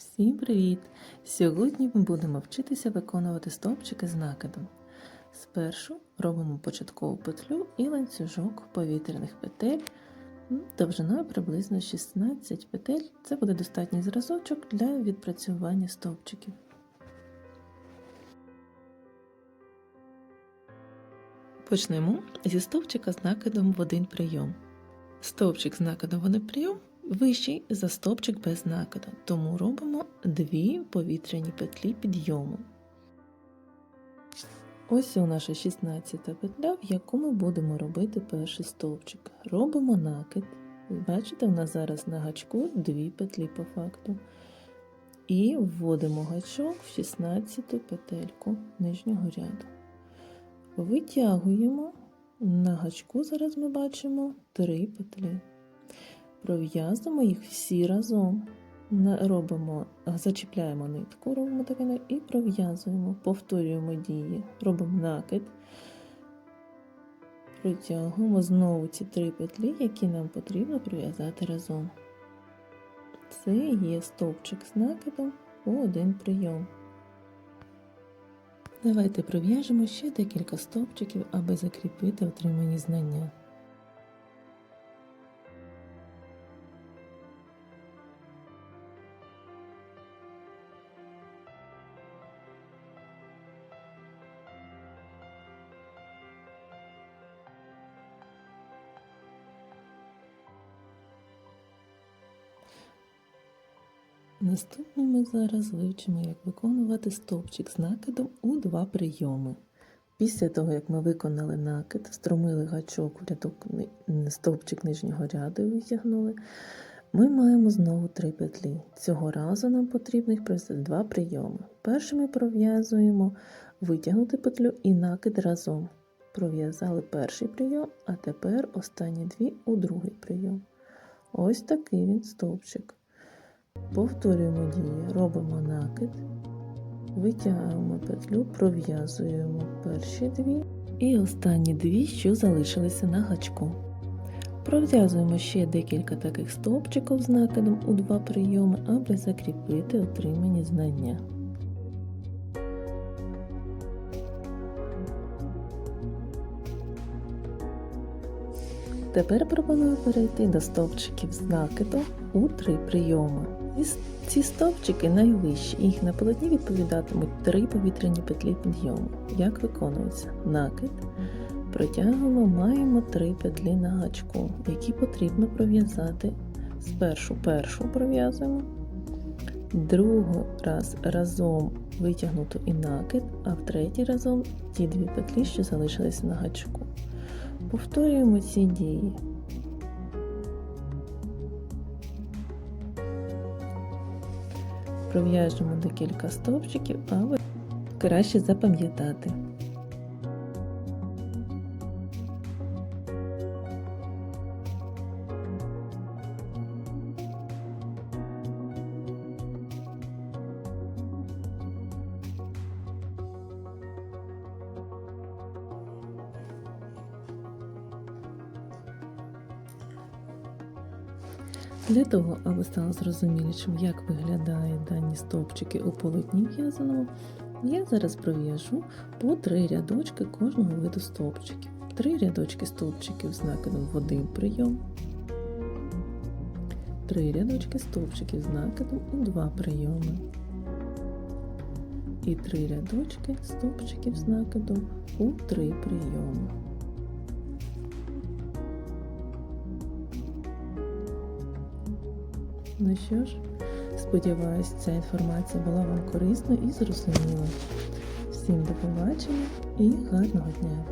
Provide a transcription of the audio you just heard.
Всім привіт! Сьогодні ми будемо вчитися виконувати стовпчики з накидом. Спершу робимо початкову петлю і ланцюжок повітряних петель довжиною приблизно 16 петель. Це буде достатній зразочок для відпрацювання стовпчиків. Почнемо зі стовпчика з накидом в один прийом. Стовпчик з накидом в один прийом вищий за стовпчик без накиду, тому робимо дві повітряні петлі підйому. Ось у наша 16 петля, в яку ми будемо робити перший стовпчик. Робимо накид. Бачите, у нас зараз на гачку дві петлі по факту. І вводимо гачок в 16 петельку нижнього ряду. Витягуємо на гачку, зараз ми бачимо три петлі. Пров'язуємо їх всі разом. Робимо, зачіпляємо нитку, робимо таке і пров'язуємо, повторюємо дії, робимо накид, протягуємо знову ці три петлі, які нам потрібно пров'язати разом. Це є стовпчик з накидом у один прийом. Давайте пров'яжемо ще декілька стовпчиків, аби закріпити отримані знання. Наступно ми зараз вивчимо, як виконувати стовпчик з накидом у два прийоми. Після того, як ми виконали накид, струмили гачок в рядок стовпчик нижнього ряду і витягнули, ми маємо знову три петлі. Цього разу нам потрібно провести два прийоми. Перший ми пров'язуємо витягнути петлю і накид разом. Пров'язали перший прийом, а тепер останні дві у другий прийом. Ось такий він стовпчик. Повторюємо дії, робимо накид, витягуємо петлю, пров'язуємо перші дві і останні дві, що залишилися на гачку. Пров'язуємо ще декілька таких стовпчиків з накидом у два прийоми, аби закріпити отримані знання. Тепер пропоную перейти до стовпчиків з накидом у три прийоми. Ці стовпчики найвищі, їх на полотні відповідатимуть три повітряні петлі підйому. Як виконується? Накид. Протягуємо, маємо три петлі на гачку, які потрібно пров'язати. Спершу першу пров'язуємо, другу раз разом витягнуту і накид, а в третій разом ті дві петлі, що залишилися на гачку. Повторюємо ці дії. Пров'яжемо декілька стовпчиків, аби краще запам'ятати. Для того, аби стало зрозумілішим, як виглядають дані стовпчики у полотні в'язаного, я зараз пров'яжу по три рядочки кожного виду стовпчиків. Три рядочки стовпчиків з накидом в один прийом, три рядочки стовпчиків з накидом у два прийоми. І три рядочки стовпчиків з накидом у три прийоми. Ну що ж, сподіваюсь, ця інформація була вам корисна і зрозуміла. Всім до побачення і гарного дня!